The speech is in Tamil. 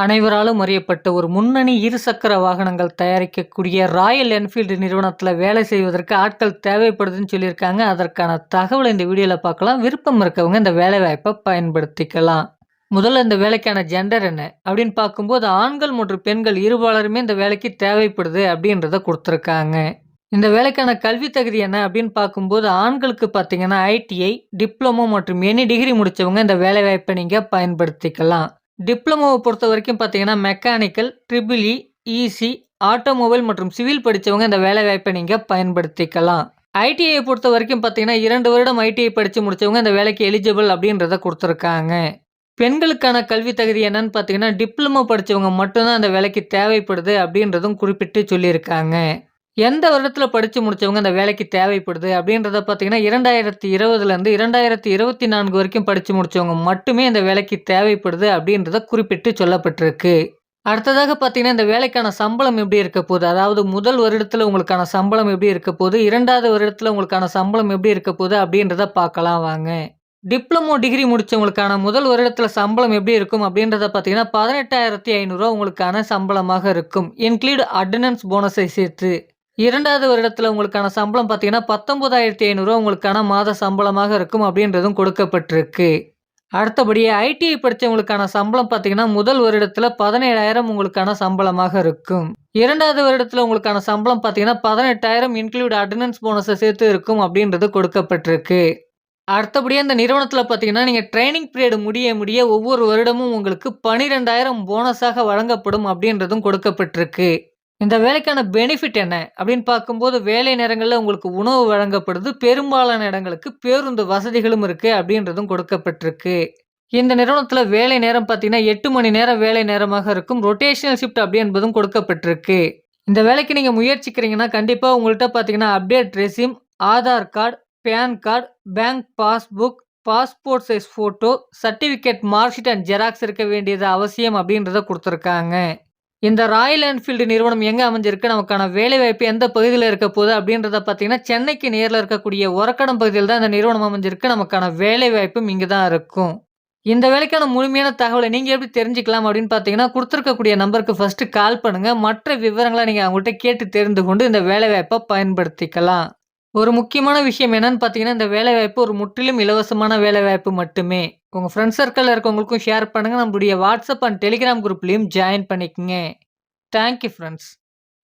அனைவராலும் அறியப்பட்ட ஒரு முன்னணி இருசக்கர வாகனங்கள் தயாரிக்கக்கூடிய ராயல் என்ஃபீல்டு நிறுவனத்தில் வேலை செய்வதற்கு ஆட்கள் தேவைப்படுதுன்னு சொல்லியிருக்காங்க. அதற்கான தகவலை இந்த வீடியோவில் பார்க்கலாம். விருப்பம் இருக்கவங்க இந்த வேலைவாய்ப்பை பயன்படுத்திக்கலாம். முதல்ல இந்த வேலைக்கான ஜெண்டர் என்ன அப்படின்னு பார்க்கும்போது ஆண்கள் மற்றும் பெண்கள் இருபாலருமே இந்த வேலைக்கு தேவைப்படுது அப்படின்றத கொடுத்துருக்காங்க. இந்த வேலைக்கான கல்வி தகுதி என்ன அப்படின்னு பார்க்கும்போது ஆண்களுக்கு பார்த்தீங்கன்னா ஐடிஐ டிப்ளமோ மற்றும் எனி டிகிரி முடித்தவங்க இந்த வேலைவாய்ப்பை நீங்கள் பயன்படுத்திக்கலாம். டிப்ளமோவை பொறுத்த வரைக்கும் பார்த்தீங்கன்னா mechanical triple E EC automobile மற்றும் சிவில் படித்தவங்க இந்த வேலை வாய்ப்பை நீங்கள் பயன்படுத்திக்கலாம். ஐடிஐ பொறுத்த வரைக்கும் பார்த்தீங்கன்னா இரண்டு வருடம் ஐடிஐ படித்து முடித்தவங்க இந்த வேலைக்கு எலிஜிபிள் அப்படின்றத கொடுத்துருக்காங்க. பெண்களுக்கான கல்வி தகுதி என்னன்னு பார்த்தீங்கன்னா டிப்ளமோ படித்தவங்க மட்டும்தான் அந்த வேலைக்கு தேவைப்படுது அப்படின்றதும் குறிப்பிட்டு சொல்லியிருக்காங்க. எந்த வருடத்தில் படித்து முடித்தவங்க அந்த வேலைக்கு தேவைப்படுது அப்படின்றத பார்த்தீங்கன்னா இரண்டாயிரத்தி இருபதுலேருந்து இரண்டாயிரத்தி இருபத்தி நான்கு வரைக்கும் படித்து முடித்தவங்க மட்டுமே இந்த வேலைக்கு தேவைப்படுது அப்படின்றத குறிப்பிட்டு சொல்லப்பட்டிருக்கு. அடுத்ததாக பார்த்தீங்கன்னா இந்த வேலைக்கான சம்பளம் எப்படி இருக்க போகுது? அதாவது முதல் வருடத்தில் உங்களுக்கான சம்பளம் எப்படி இருக்க போகுது? இரண்டாவது வருடத்தில் உங்களுக்கான சம்பளம் எப்படி இருக்க போகுது? அப்படின்றத பார்க்கலாம் வாங்க. டிப்ளமோ டிகிரி முடித்தவங்களுக்கான முதல் வருடத்தில் சம்பளம் எப்படி இருக்கும்? அப்படின்றத பார்த்தீங்கன்னா பதினெட்டாயிரத்தி ஐநூறுரூவா உங்களுக்கான சம்பளமாக இருக்கும். இன்க்ளூடு அட்டண்டன்ஸ் போனஸை சேர்த்து இரண்டாவது வருடத்தில் உங்களுக்கான சம்பளம் பார்த்தீங்கன்னா பத்தொன்பதாயிரத்தி ஐநூறுரூவா உங்களுக்கான மாத சம்பளமாக இருக்கும் அப்படின்றதும் கொடுக்கப்பட்டிருக்கு. அடுத்தபடி ஐடிஐ படித்தவங்களுக்கான சம்பளம் பார்த்தீங்கன்னா முதல் வருடத்தில் பதினேழாயிரம் உங்களுக்கான சம்பளமாக இருக்கும். இரண்டாவது வருடத்தில் உங்களுக்கான சம்பளம் பார்த்தீங்கன்னா பதினெட்டாயிரம் இன்க்ளூட் அட்டண்டன்ஸ் போனஸை சேர்த்து இருக்கும் அப்படின்றது கொடுக்கப்பட்டிருக்கு. அடுத்தபடியாக இந்த நிறுவனத்தில் பார்த்தீங்கன்னா நீங்கள் ட்ரைனிங் பீரியட் முடிய முடிய ஒவ்வொரு வருடமும் உங்களுக்கு பனிரெண்டாயிரம் போனஸாக வழங்கப்படும் அப்படின்றதும் கொடுக்கப்பட்டிருக்கு. இந்த வேலைக்கான பெனிஃபிட் என்ன? அப்படின்னு பார்க்கும்போது வேலை நேரங்களில் உங்களுக்கு உணவு வழங்கப்படுது பெரும்பாலான இடங்களுக்கு பேருந்து வசதிகளும் இருக்குது அப்படின்றதும் கொடுக்கப்பட்டிருக்கு. இந்த நிறுவனத்தில் வேலை நேரம் பார்த்தீங்கன்னா எட்டு மணி நேரம் வேலை நேரமாக இருக்கும். ரொட்டேஷனல் ஷிஃப்ட் அப்படி என்பதும் கொடுக்கப்பட்டிருக்கு. இந்த வேலைக்கு நீங்கள் முயற்சிக்கிறீங்கன்னா கண்டிப்பாக உங்கள்கிட்ட பார்த்தீங்கன்னா update resume Aadhaar card pan card bank passbook passport size photo certificate marksheet and xerox இருக்க வேண்டியது அவசியம் அப்படின்றத கொடுத்துருக்காங்க. இந்த ராயல் என்ஃபீல்டு நிறுவனம் எங்கே அமைஞ்சிருக்கு? நமக்கான வேலைவாய்ப்பு எந்த பகுதியில் இருக்க போகுது? அப்படின்றத பார்த்தீங்கன்னா சென்னைக்கு நேரில் இருக்கக்கூடிய உரக்கடம் பகுதியில் தான் இந்த நிறுவனம் அமைஞ்சிருக்கு. நமக்கான வேலைவாய்ப்பும் இங்கே தான் இருக்கும். இந்த வேலைக்கான முழுமையான தகவலை நீங்கள் எப்படி தெரிஞ்சுக்கலாம் அப்படின்னு பார்த்தீங்கன்னா கொடுத்துருக்கக்கூடிய நம்பருக்கு ஃபஸ்ட்டு கால் பண்ணுங்கள் மற்ற விவரங்களை நீங்கள் அவங்கள்ட்ட கேட்டு தெரிந்து கொண்டு இந்த வேலைவாய்ப்பை பயன்படுத்திக்கலாம். ஒரு முக்கியமான விஷயம் என்னன்னு பார்த்தீங்கன்னா இந்த வேலைவாய்ப்பு ஒரு முற்றிலும் இலவசமான வேலைவாய்ப்பு மட்டுமே. உங்கள் ஃப்ரெண்ட்ஸ் சர்க்கிளில் இருக்கவங்களுக்கும் ஷேர் பண்ணுங்கள் நம்மளுடைய வாட்ஸ்அப் அண்ட் டெலிகிராம் குரூப்லேயும் ஜாயின் பண்ணிக்கோங்க. Thank you friends